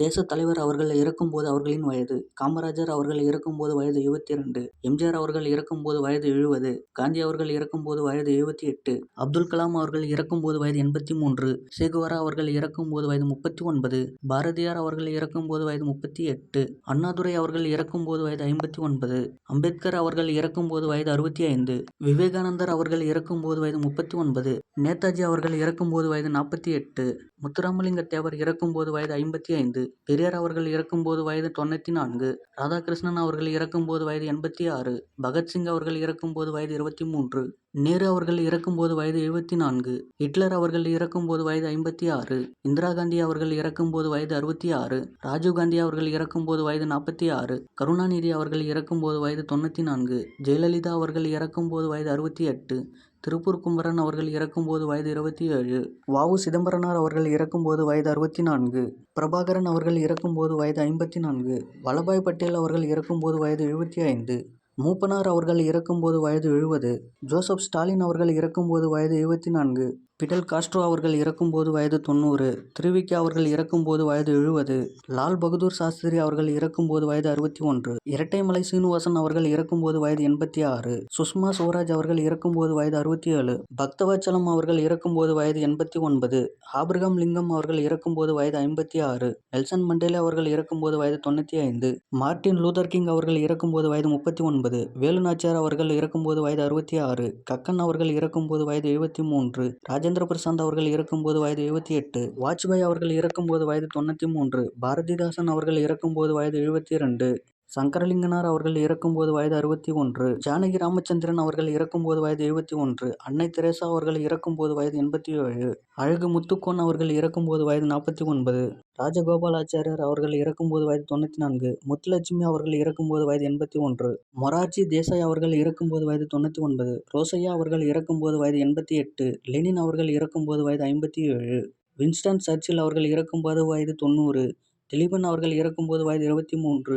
தேசத்தலைவர் அவர்கள் இறக்கும்போது அவர்களின் வயது காமராஜர் அவர்கள் இறக்கும்போது வயது இருபத்தி எம். எம்ஜிஆர் அவர்கள் இறக்கும்போது வயது எழுபது காந்தி அவர்கள் இறக்கும்போது வயது எழுபத்தெட்டு அப்துல் கலாம் அவர்கள் இறக்கும்போது வயது எண்பத்தி மூன்று சேகுவாரா அவர்கள் இறக்கும்போது வயது முப்பத்தி ஒன்பது பாரதியார் அவர்கள் இறக்கும்போது வயது முப்பத்தி எட்டு அண்ணாதுரை அவர்கள் இறக்கும்போது வயது ஐம்பத்தி ஒன்பது அம்பேத்கர் அவர்கள் இறக்கும்போது வயது அறுபத்தி ஐந்து விவேகானந்தர் அவர்கள் இறக்கும்போது வயது முப்பத்தி ஒன்பது நேதாஜி அவர்கள் இறக்கும்போது வயது நாற்பத்தி எட்டு முத்துராமலிங்க தேவர் இறக்கும்போது வயது ஐம்பத்தி ஐந்து பெரியார் அவர்கள் இறக்கும்போது வயது தொண்ணூற்றி நான்கு ராதாகிருஷ்ணன் அவர்கள் இறக்கும்போது வயது எண்பத்தி ஆறு பகத்சிங் அவர்கள் இறக்கும்போது வயது இருபத்தி மூன்று நேரு அவர்கள் இறக்கும்போது வயது எழுபத்தி நான்கு ஹிட்லர் அவர்கள் இறக்கும்போது வயது ஐம்பத்தி ஆறு இந்திரா காந்தி அவர்கள் இறக்கும்போது வயது அறுபத்தி ஆறு ராஜீவ்காந்தி அவர்கள் இறக்கும்போது வயது நாற்பத்தி ஆறு கருணாநிதி அவர்கள் இறக்கும்போது வயது தொண்ணூற்றி நான்கு ஜெயலலிதா அவர்கள் இறக்கும்போது வயது அறுபத்தி எட்டு திருப்பூர் குமரன் அவர்கள் இறக்கும்போது வயது இருபத்தி ஏழு வ. உ. சிதம்பரனார் அவர்கள் இறக்கும்போது வயது அறுபத்தி நான்கு பிரபாகரன் அவர்கள் இறக்கும்போது வயது ஐம்பத்தி நான்கு வல்லபாய் பட்டேல் அவர்கள் இறக்கும்போது வயது எழுபத்தி ஐந்து மூப்பனார் அவர்கள் இறக்கும்போது வயது எழுபது ஜோசப் ஸ்டாலின் அவர்கள் இறக்கும்போது வயது எழுபத்தி நான்கு பிடல் காஸ்ட்ரோ அவர்கள் இறக்கும்போது வயது தொண்ணூறு திருவிக்கி அவர்கள் இறக்கும்போது வயது எழுபது லால் பகதூர் சாஸ்திரி அவர்கள் இறக்கும்போது வயது அறுபத்தி ஒன்று இரட்டைமலை சீனிவாசன் அவர்கள் இறக்கும்போது வயது எண்பத்தி ஆறு சுஷ்மா சுவராஜ் அவர்கள் இறக்கும்போது வயது அறுபத்தி ஏழு பக்தவச்சலம் அவர்கள் இறக்கும்போது வயது எண்பத்தி ஒன்பது ஆபிரகாம் லிங்கம் அவர்கள் இறக்கும்போது வயது ஐம்பத்தி ஆறு நெல்சன் மண்டேலே அவர்கள் இறக்கும்போது வயது தொண்ணூற்றி ஐந்து மார்ட்டின் லூதர் கிங் அவர்கள் இறக்கும்போது வயது முப்பத்தி ஒன்பது வேலு நாச்சியார் அவர்கள் இறக்கும்போது வயது அறுபத்தி ஆறு கக்கன் அவர்கள் இறக்கும்போது வயது எழுபத்தி மூன்று ராஜேந்திர பிரசாந்த் அவர்கள் இறக்கும்போது வயது எழுபத்தி எட்டு வாஜ்பாய் அவர்கள் இறக்கும்போது வயது தொண்ணூற்றி மூன்று பாரதிதாசன் அவர்கள் இறக்கும்போது வயது எழுபத்தி ரெண்டு சங்கரலிங்கனார் அவர்கள் இறக்கும்போது வயது அறுபத்தி ஒன்று ஜானகி ராமச்சந்திரன் அவர்கள் இறக்கும்போது வயது எழுபத்தி ஒன்று அன்னை தெரேசா அவர்கள் இறக்கும்போது வயது எண்பத்தி ஏழு அழகு முத்துக்கோன் அவர்கள் இறக்கும்போது வயது நாற்பத்தி ஒன்பது ராஜகோபாலாச்சாரியார் அவர்கள் இறக்கும்போது வயது தொண்ணூற்றி நான்கு முத்துலட்சுமி அவர்கள் இறக்கும்போது வயது எண்பத்தி ஒன்று மொரார்ஜி தேசாய் அவர்கள் இறக்கும்போது வயது தொண்ணூற்றி ஒன்பது ரோசையா அவர்கள் இறக்கும்போது வயது எண்பத்தி எட்டு லெனின் அவர்கள் இறக்கும்போது வயது ஐம்பத்தி ஏழு வின்ஸ்டன் சர்ச்சில் அவர்கள் இறக்கும்போது வயது தொண்ணூறு திலீபன் அவர்கள் இறக்கும்போது வயது இருபத்தி மூன்று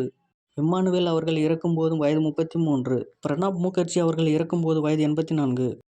இம்மானுவேல் அவர்கள் இறக்கும்போது வயது முப்பத்தி மூன்று. பிரணாப் முகர்ஜி அவர்கள் இறக்கும்போது வயது எண்பத்தி நான்கு.